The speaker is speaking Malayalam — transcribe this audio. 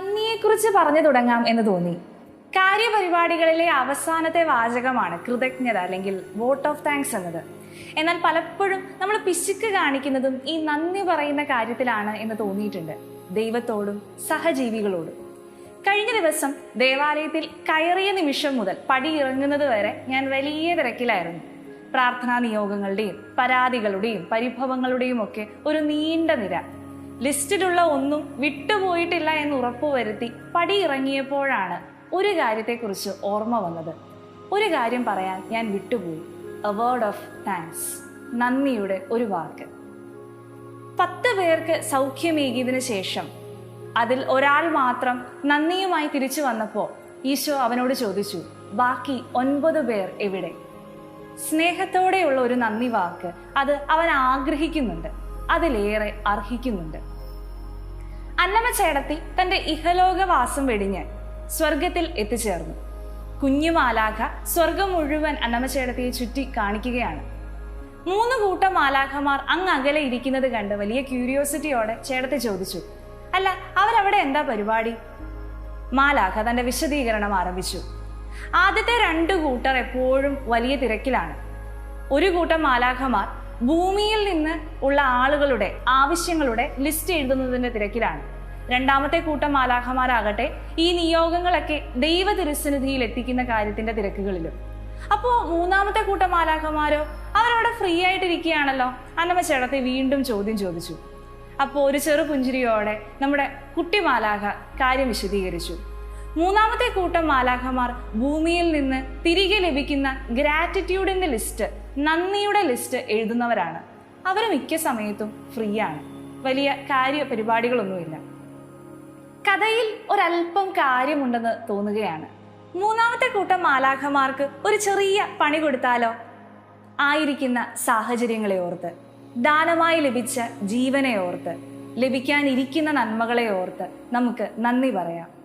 നന്ദിയെക്കുറിച്ച് പറഞ്ഞു തുടങ്ങാം എന്ന് തോന്നി. കാര്യപരിപാടികളിലെ അവസാനത്തെ വാചകമാണ് കൃതജ്ഞത അല്ലെങ്കിൽ വോട്ട് ഓഫ് താങ്ക്സ് എന്നത്. എന്നാൽ പലപ്പോഴും നമ്മൾ പിശുക്ക് കാണിക്കുന്നതും ഈ നന്ദി പറയുന്ന കാര്യത്തിലാണ് എന്ന് തോന്നിയിട്ടുണ്ട്. ദൈവത്തോടും സഹജീവികളോടും. കഴിഞ്ഞ ദിവസം ദേവാലയത്തിൽ കയറിയ നിമിഷം മുതൽ പടി ഇറങ്ങുന്നത് വരെ ഞാൻ വലിയ തിരക്കിലായിരുന്നു. പ്രാർത്ഥനാ നിയോഗങ്ങളുടെയും പരാതികളുടെയും പരിഭവങ്ങളുടെയും ഒക്കെ ഒരു നീണ്ട നിര. ലിസ്റ്റിലുള്ള ഒന്നും വിട്ടുപോയിട്ടില്ല എന്ന് ഉറപ്പുവരുത്തി പടി ഇറങ്ങിയപ്പോഴാണ് ഒരു കാര്യത്തെക്കുറിച്ച് ഓർമ്മ വന്നത്. ഒരു കാര്യം പറയാൻ ഞാൻ വിട്ടുപോയി. എ വേർഡ് ഓഫ് താങ്ക്സ് നന്ദിയുടെ ഒരു വാക്ക്. പത്ത് പേർക്ക് സൗഖ്യമേകിയതിനു ശേഷം അതിൽ ഒരാൾ മാത്രം നന്ദിയുമായി തിരിച്ചു വന്നപ്പോൾ ഈശോ അവനോട് ചോദിച്ചു ബാക്കി ഒൻപത് പേർ എവിടെ? സ്നേഹത്തോടെയുള്ള ഒരു നന്ദി വാക്ക്. അത് അവൻ ആഗ്രഹിക്കുന്നുണ്ട്. അതിലേറെ അർഹിക്കുന്നുണ്ട്. അന്നമ്മ ചേടത്തി തന്റെ ഇഹലോകവാസം വെടിഞ്ഞ് സ്വർഗത്തിൽ എത്തിച്ചേർന്നു. കുഞ്ഞു മാലാഖ സ്വർഗം മുഴുവൻ അന്നമ്മ ചേടത്തിയെ ചുറ്റി കാണിക്കുകയാണ്. മൂന്ന് കൂട്ടം മാലാഖമാർ അങ്ങ് അകലെ ഇരിക്കുന്നത് കണ്ട് വലിയ ക്യൂരിയോസിറ്റിയോടെ ചേടത്തി ചോദിച്ചു അല്ല അവരവിടെ എന്താ പരിപാടി? മാലാഖ തന്റെ വിശദീകരണം ആരംഭിച്ചു ആദ്യത്തെ രണ്ട് കൂട്ടർ എപ്പോഴും വലിയ തിരക്കിലാണ്. ഒരു കൂട്ടം മാലാഖമാർ ഭൂമിയിൽ നിന്ന് ഉള്ള ആളുകളുടെ ആവശ്യങ്ങളുടെ ലിസ്റ്റ് എഴുതുന്നതിന്റെ തിരക്കിലാണ്. രണ്ടാമത്തെ കൂട്ടം മാലാഖമാരാകട്ടെ ഈ നിയോഗങ്ങളൊക്കെ ദൈവ തിരുസന്നിധിയിൽ എത്തിക്കുന്ന കാര്യത്തിന്റെ തിരക്കുകളിലും. അപ്പോ മൂന്നാമത്തെ കൂട്ടം മാലാഖമാരോ? അവരവിടെ ഫ്രീ ആയിട്ടിരിക്കുകയാണല്ലോ. അന്നമ്മ ചേട്ടത്തെ വീണ്ടും ചോദ്യം ചോദിച്ചു. അപ്പോൾ ഒരു ചെറു പുഞ്ചിരിയോടെ നമ്മുടെ കുട്ടി മാലാഖ കാര്യം വിശദീകരിച്ചു. മൂന്നാമത്തെ കൂട്ടം മാലാഖമാർ ഭൂമിയിൽ നിന്ന് തിരികെ ലഭിക്കുന്ന ഗ്രാറ്റിറ്റ്യൂഡിന്റെ ലിസ്റ്റ് നന്ദിയുടെ ലിസ്റ്റ് എഴുതുന്നവരാണ്. അവർ മിക്ക സമയത്തും ഫ്രീ ആണ്. വലിയ കാര്യ പരിപാടികളൊന്നുമില്ല. കഥയിൽ ഒരല്പം കാര്യമുണ്ടെന്ന് തോന്നുകയാണ്. മൂന്നാമത്തെ കൂട്ടം മാലാഖമാർക്ക് ഒരു ചെറിയ പണി കൊടുത്താലോ? ആയിരിക്കുന്ന സാഹചര്യങ്ങളെ ഓർത്ത് ദാനമായി ലഭിച്ച ജീവനെ ഓർത്ത് ലഭിക്കാനിരിക്കുന്ന നന്മകളെ ഓർത്ത് നമുക്ക് നന്ദി പറയാം.